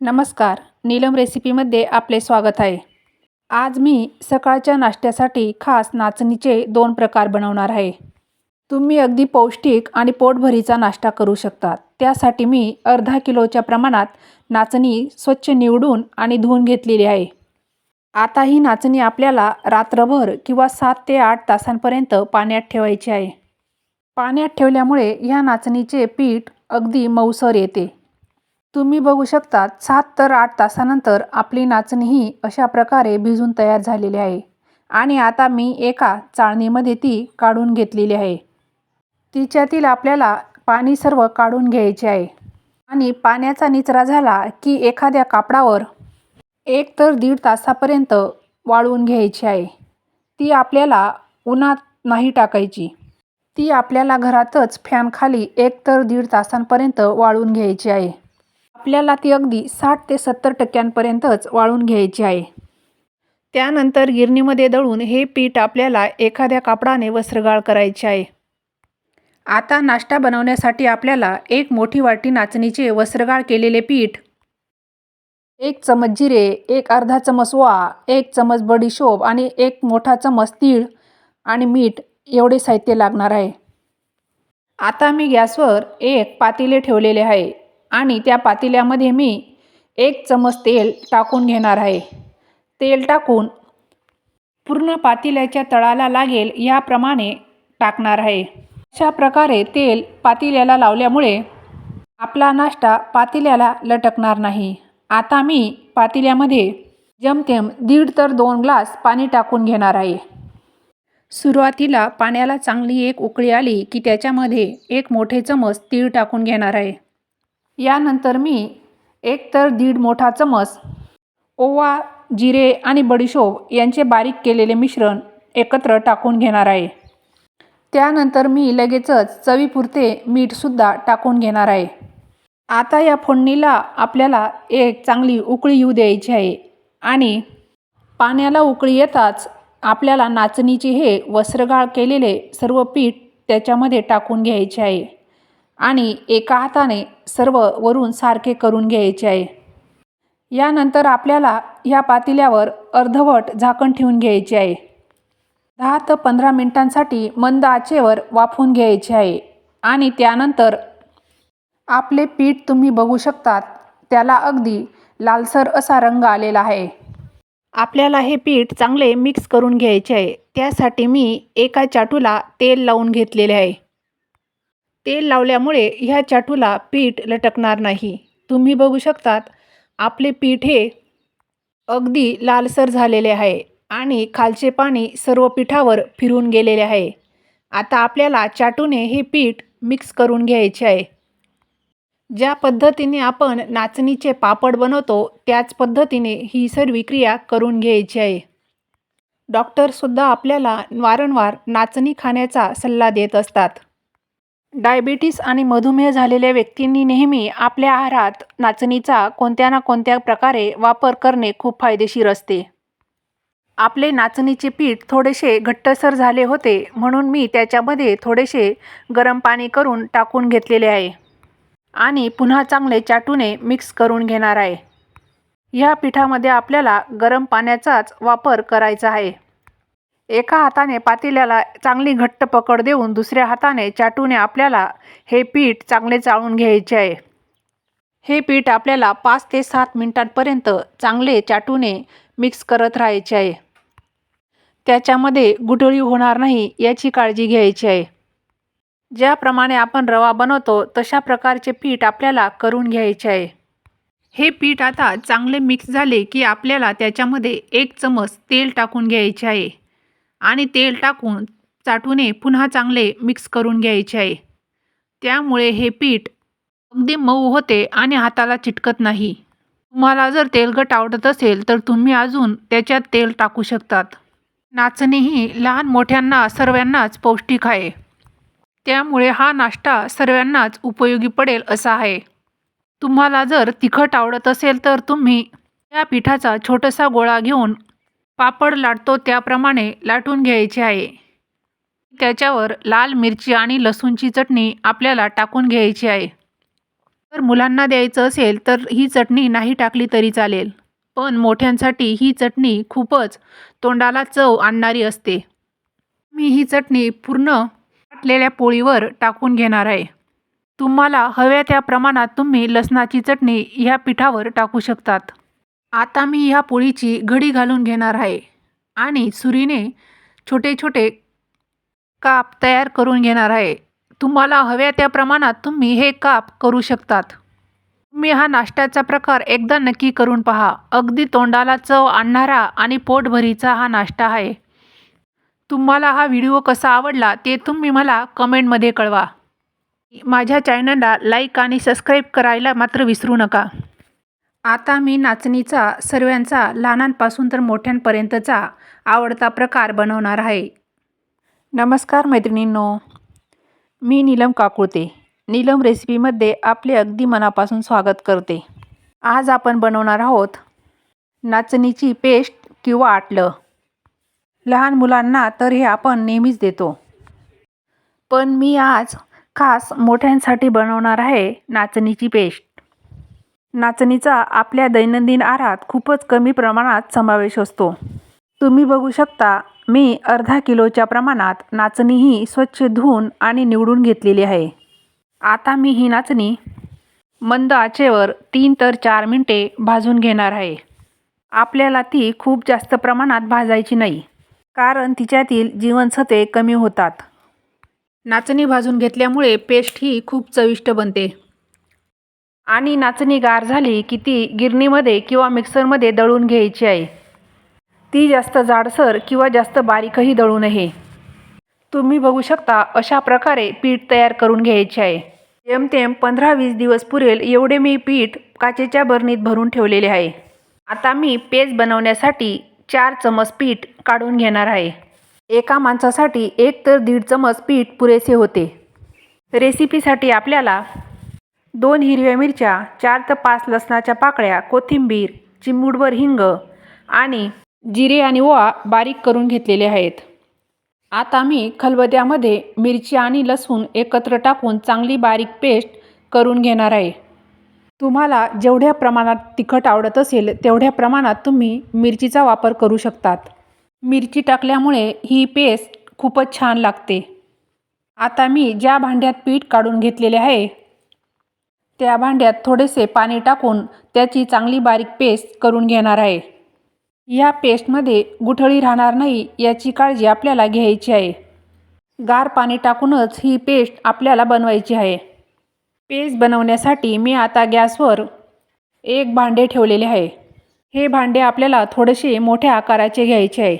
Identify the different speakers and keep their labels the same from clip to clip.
Speaker 1: नमस्कार. नीलम रेसिपीमध्ये आपले स्वागत आहे. आज मी सकाळच्या नाश्त्यासाठी खास नाचणीचे दोन प्रकार बनवणार आहे. तुम्ही अगदी पौष्टिक आणि पोटभरीचा नाश्ता करू शकता त्यासाठी मी अर्धा किलोच्या प्रमाणात नाचणी स्वच्छ निवडून आणि धुवून घेतलेली आहे. आता ही नाचणी आपल्याला रात्रभर किंवा सात ते आठ तासांपर्यंत पाण्यात ठेवायची आहे. पाण्यात ठेवल्यामुळे ह्या नाचणीचे पीठ अगदी मऊसर येते. तुम्ही बघू शकता सात तर आठ तासानंतर आपली नाचणीही अशा प्रकारे भिजून तयार झालेली आहे. आणि आता मी एका चाळणीमध्ये ती काढून घेतलेली आहे. तिच्यातील आपल्याला पाणी सर्व काढून घ्यायचे आहे. आणि पाण्याचा निचरा झाला की एखाद्या कापडावर एक तर दीड तासापर्यंत वाळवून घ्यायची आहे. ती आपल्याला उन्हात नाही टाकायची. ती आपल्याला घरातच फॅनखाली एक तर दीड तासांपर्यंत वाळून घ्यायची आहे. आपल्याला ती अगदी साठ ते सत्तर टक्क्यांपर्यंतच वाळून घ्यायची आहे. त्यानंतर गिरणीमध्ये दळून हे पीठ आपल्याला एखाद्या कापडाने वस्त्रगाळ करायचे आहे. आता नाश्ता बनवण्यासाठी आपल्याला एक मोठी वाटी नाचणीचे वस्त्रगाळ केलेले पीठ एक चमच जिरे एक अर्धा चमच वा एक चमच बडीशोप आणि एक मोठा चमच तीळ आणि मीठ एवढे साहित्य लागणार आहे. आता मी गॅसवर एक पातेले ठेवलेले आहे. आणि त्या पातेल्यामध्ये मी एक चमच तेल टाकून घेणार आहे. तेल टाकून पूर्ण पातेल्याच्या तळाला लागेल याप्रमाणे टाकणार आहे. अशा प्रकारे तेल पातेल्याला लावल्यामुळे आपला नाश्ता पातेल्याला लटकणार नाही. आता मी पातेल्यामध्ये जमतेम दीड तर दोन ग्लास पाणी टाकून घेणार आहे. सुरुवातीला पाण्याला चांगली एक उकळी आली की त्याच्यामध्ये एक मोठे चमच तीळ टाकून घेणार आहे. यानंतर मी एक तर दीड मोठा चमच ओवा जिरे आणि बडीशोप यांचे बारीक केलेले मिश्रण एकत्र टाकून घेणार आहे. त्यानंतर मी लगेचच चवीपुरते मीठसुद्धा टाकून घेणार आहे. आता या फोडणीला आपल्याला एक चांगली उकळी येऊ द्यायची आहे आणि पाण्याला उकळी येताच आपल्याला नाचणीचे हे वस्त्रगाळ केलेले सर्व पीठ त्याच्यामध्ये टाकून घ्यायचे आहे. आणि एका हाताने सर्व वरून सारखे करून घ्यायचे आहे. यानंतर आपल्याला ह्या पातेल्यावर अर्धवट झाकण ठेवून घ्यायचे आहे. दहा ते पंधरा मिनटांसाठी मंद आचेवर वाफवून घ्यायचे आहे. आणि त्यानंतर आपले पीठ तुम्ही बघू शकतात त्याला अगदी लालसर असा रंग आलेला आहे. आपल्याला हे पीठ चांगले मिक्स करून घ्यायचे आहे. त्यासाठी मी एका चाटूला तेल लावून घेतलेले आहे. तेल लावल्यामुळे ह्या चाटूला पीठ लटकणार नाही. तुम्ही बघू शकतात आपले पीठ हे अगदी लालसर झालेले आहे आणि खालचे पाणी सर्व पिठावर फिरून गेलेले आहे. आता आपल्याला चाटूने हे पीठ मिक्स करून घ्यायचे आहे. ज्या पद्धतीने आपण नाचणीचे पापड बनवतो त्याच पद्धतीने ही सर्व क्रिया करून घ्यायची आहे. डॉक्टरसुद्धा आपल्याला वारंवार नाचणी खाण्याचा सल्ला देत असतात. डायबिटीस आणि मधुमेह झालेल्या व्यक्तींनी नेहमी आपल्या आहारात नाचणीचा कोणत्या ना कोणत्या प्रकारे वापर करणे खूप फायदेशीर असते. आपले नाचणीचे पीठ थोडेसे घट्टसर झाले होते म्हणून मी त्याच्यामध्ये थोडेसे गरम पाणी करून टाकून घेतलेले आहे. आणि पुन्हा चांगले चाटूने मिक्स करून घेणार आहे. ह्या पिठामध्ये आपल्याला गरम पाण्याचाच वापर करायचा आहे. एका हाताने पातेल्याला चांगली घट्ट पकड देऊन दुसऱ्या हाताने चाटूने आपल्याला हे पीठ चांगले चाळून घ्यायचे आहे. हे पीठ आपल्याला पाच ते सात मिनटांपर्यंत चांगले चाटूने मिक्स करत राहायचे आहे. त्याच्यामध्ये गुठळी होणार नाही याची काळजी घ्यायची आहे. ज्याप्रमाणे आपण रवा बनवतो तशा प्रकारचे पीठ आपल्याला करून घ्यायचे आहे. हे पीठ आता चांगले मिक्स झाले की आपल्याला त्याच्यामध्ये एक चमच तेल टाकून घ्यायचे आहे. आणि तेल टाकून चाटूने पुन्हा चांगले मिक्स करून घ्यायचे आहे. त्यामुळे हे पीठ अगदी मऊ होते आणि हाताला चिटकत नाही. तुम्हाला जर तेलकट आवडत असेल तर तुम्ही अजून त्याच्यात तेल टाकू शकतात. नाचणी ही लहान मोठ्यांना सर्वांनाच पौष्टिक आहे. त्यामुळे हा नाश्ता सर्वांनाच उपयोगी पडेल असा आहे. तुम्हाला जर तिखट आवडत असेल तर तुम्ही या पिठाचा छोटासा गोळा घेऊन पापड लाटतो त्याप्रमाणे लाटून घ्यायचे आहे. त्याच्यावर लाल मिरची आणि लसूणची चटणी आपल्याला टाकून घ्यायची आहे. जर मुलांना द्यायचं असेल तर ही चटणी नाही टाकली तरी चालेल. पण मोठ्यांसाठी ही चटणी खूपच तोंडाला चव आणणारी असते. मी ही चटणी पूर्ण वाटलेल्या पोळीवर टाकून घेणार आहे. तुम्हाला हव्या त्या प्रमाणात तुम्ही लसणाची चटणी ह्या पिठावर टाकू शकतात. आता मी ह्या पोळीची घडी घालून घेणार आहे. आणि सुरीने छोटे छोटे काप तयार करून घेणार आहे. तुम्हाला हव्या त्या प्रमाणात तुम्ही हे काप करू शकतात. तुम्ही हा नाश्त्याचा प्रकार एकदा नक्की करून पहा. अगदी तोंडाला चव आणणारा आणि पोटभरीचा हा नाश्ता आहे. तुम्हाला हा व्हिडिओ कसा आवडला ते तुम्ही मला कमेंटमध्ये कळवा. माझ्या चॅनलला लाईक आणि सबस्क्राईब करायला मात्र विसरू नका. आता मी नाचणीचा सर्वांचा लहानांपासून तर मोठ्यांपर्यंतचा आवडता प्रकार बनवणार आहे. नमस्कार मैत्रिणींनो. मी नीलम काकुळते. नीलम रेसिपीमध्ये आपले अगदी मनापासून स्वागत करते. आज आपण बनवणार आहोत नाचणीची पेस्ट किंवा आटलं. लहान मुलांना तर हे आपण नेहमीच देतो. पण मी आज खास मोठ्यांसाठी बनवणार आहे नाचणीची पेस्ट. नाचणीचा आपल्या दैनंदिन आहारात खूपच कमी प्रमाणात समावेश असतो. तुम्ही बघू शकता मी अर्धा किलोच्या प्रमाणात नाचणी ही स्वच्छ धुवून आणि निवडून घेतलेली आहे. आता मी ही नाचणी मंद आचेवर तीन तर चार मिनटे भाजून घेणार आहे. आपल्याला ती खूप जास्त प्रमाणात भाजायची नाही कारण तिच्यातील जीवनसत्वे कमी होतात. नाचणी भाजून घेतल्यामुळे पेस्ट ही खूप चविष्ट बनते. आणि नाचणी गार झाली की ती गिरणीमध्ये किंवा मिक्सरमध्ये दळून घ्यायची आहे. ती जास्त जाडसर किंवा जास्त बारीकही दळू नये. तुम्ही बघू शकता अशा प्रकारे पीठ तयार करून घ्यायचे आहे. जेमतेम पंधरा वीस दिवस पुरेल एवढे मी पीठ काचेच्या बरणीत भरून ठेवलेले आहे. आता मी पेज बनवण्यासाठी चार चमच पीठ काढून घेणार आहे. एका माणसासाठी एक तर दीड चमच पीठ पुरेसे होते. रेसिपीसाठी आपल्याला दोन हिरव्या मिरच्या चार ते पाच लसणाच्या पाकळ्या कोथिंबीर चिमूडभर हिंग आणि जिरे आणि ओवा बारीक करून घेतलेले आहेत. आता मी खलबत्यामध्ये मिरची आणि लसूण एकत्र टाकून चांगली बारीक पेस्ट करून घेणार आहे. तुम्हाला जेवढ्या प्रमाणात तिखट आवडत असेल तेवढ्या प्रमाणात तुम्ही मिरचीचा वापर करू शकतात. मिरची टाकल्यामुळे ही पेस्ट खूपच छान लागते. आता मी ज्या भांड्यात पीठ काढून घेतलेले आहे त्या भांड्यात थोडेसे पाणी टाकून त्याची चांगली बारीक पेस्ट करून घेणार आहे. या पेस्टमध्ये गुठळी राहणार नाही याची काळजी आपल्याला घ्यायची आहे. गार पाणी टाकूनच ही पेस्ट आपल्याला बनवायची आहे. पेस्ट बनवण्यासाठी मी आता गॅसवर एक भांडे ठेवलेले आहे. हे भांडे आपल्याला थोडेसे मोठ्या आकाराचे घ्यायचे आहे.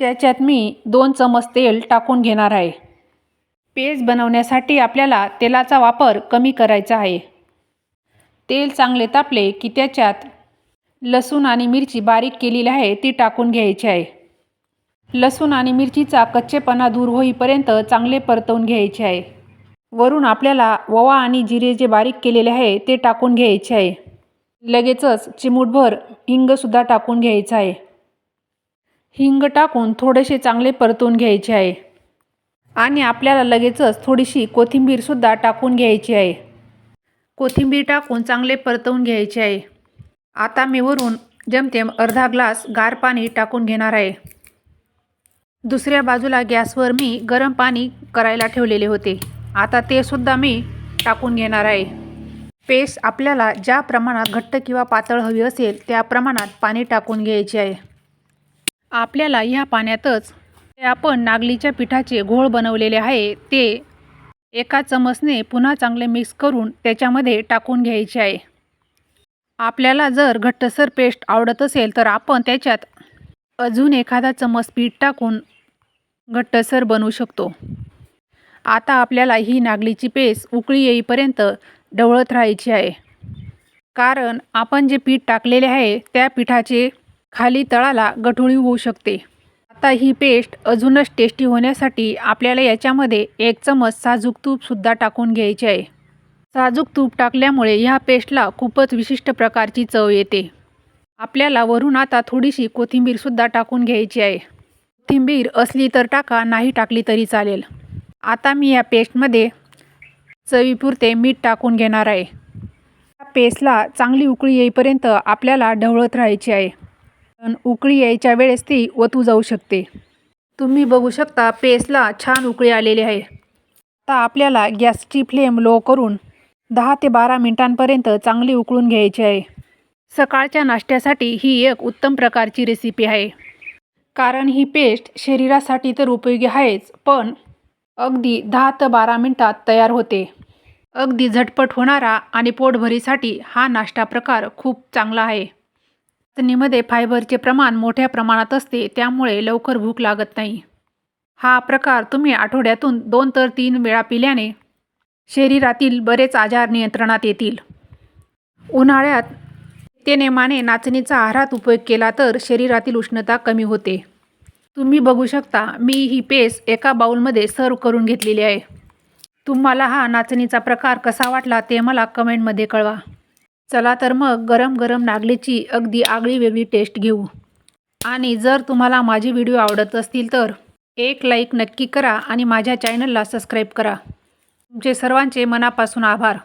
Speaker 1: त्याच्यात मी दोन चमच तेल टाकून घेणार आहे. पेस्ट बनवण्यासाठी आपल्याला तेलाचा वापर कमी करायचा आहे. तेल चांगले तापले की त्याच्यात लसूण आणि मिरची बारीक केलेली आहे ती टाकून घ्यायची आहे. लसूण आणि मिरचीचा कच्चेपणा दूर होईपर्यंत चांगले परतवून घ्यायचे आहे. वरून आपल्याला ववा आणि जिरे जे बारीक केलेले आहे ते टाकून घ्यायचे आहे. लगेचच चिमूटभर हिंगसुद्धा टाकून घ्यायचं आहे. हिंग टाकून थोडेसे चांगले परतवून घ्यायचे आहे. आणि आपल्याला लगेचच थोडीशी कोथिंबीरसुद्धा टाकून घ्यायची आहे. कोथिंबीर टाकून चांगले परतवून घ्यायचे आहे. आता मी वरून जमतेम अर्धा ग्लास गार पाणी टाकून घेणार आहे. दुसऱ्या बाजूला गॅसवर मी गरम पाणी करायला ठेवलेले होते. आता ते सुद्धा मी टाकून घेणार आहे. पेस्ट आपल्याला ज्या प्रमाणात घट्ट किंवा पातळ हवी असेल त्या प्रमाणात पाणी टाकून घ्यायचे आहे. आपल्याला ह्या पाण्यातच आपण नागलीच्या पिठाचे घोळ बनवलेले आहे ते एका चमचने पुन्हा चांगले मिक्स करून त्याच्यामध्ये टाकून घ्यायचे आहे. आपल्याला जर घट्टसर पेस्ट आवडत असेल तर आपण त्याच्यात अजून एखादा चमच पीठ टाकून घट्टसर बनवू शकतो. आता आपल्याला ही नागलीची पेस्ट उकळी येईपर्यंत ढवळत राहायची आहे. कारण आपण जे पीठ टाकलेले आहे त्या पिठाचे खाली तळाला गठुळी होऊ शकते. आता ही पेस्ट अजूनच टेस्टी होण्यासाठी आपल्याला याच्यामध्ये एक चमच साजूक तूपसुद्धा टाकून घ्यायचे आहे. साजूक तूप टाकल्यामुळे ह्या पेस्टला खूपच विशिष्ट प्रकारची चव येते. आपल्याला वरून आता थोडीशी कोथिंबीरसुद्धा टाकून घ्यायची आहे. कोथिंबीर असली तर टाका नाही टाकली तरी चालेल. आता मी या पेस्टमध्ये चवीपुरते मीठ टाकून घेणार आहे. पेस्टला चांगली उकळी येईपर्यंत आपल्याला ढवळत राहायची आहे. पण उकळी यायच्या वेळेस ती ओतू जाऊ शकते. तुम्ही बघू शकता पेस्टला छान उकळी आलेली आहे. आता आपल्याला गॅसची फ्लेम लो करून दहा ते बारा मिनिटांपर्यंत चांगली उकळून घ्यायची आहे. सकाळच्या नाश्त्यासाठी ही एक उत्तम प्रकारची रेसिपी आहे. कारण ही पेस्ट शरीरासाठी तर उपयोगी आहेच पण अगदी दहा ते बारा मिनटात तयार होते. अगदी झटपट होणारा आणि पोटभरीसाठी हा नाश्ता प्रकार खूप चांगला आहे. नाचणीमध्ये फायबरचे प्रमाण मोठ्या प्रमाणात असते त्यामुळे लवकर भूक लागत नाही. हा प्रकार तुम्ही आठवड्यातून दोन तर तीन वेळा पिल्याने शरीरातील बरेच आजार नियंत्रणात येतील. उन्हाळ्यात ते नेमाने नाचणीचा आहारात उपयोग केला तर शरीरातील उष्णता कमी होते. तुम्ही बघू शकता मी ही पेस्ट एका बाउलमध्ये सर्व करून घेतलेली आहे. तुम्हाला हा नाचणीचा प्रकार कसा वाटला ते मला कमेंटमध्ये कळवा. चला तर मग गरम गरम नागलीची अगदी आगळी वेगळी टेस्ट घेऊ. आणि जर तुम्हाला माझे व्हिडिओ आवडत असतील तर एक लाईक नक्की करा आणि माझ्या चॅनलला सबस्क्राईब करा. तुमचे सर्वांचे मनापासून आभार.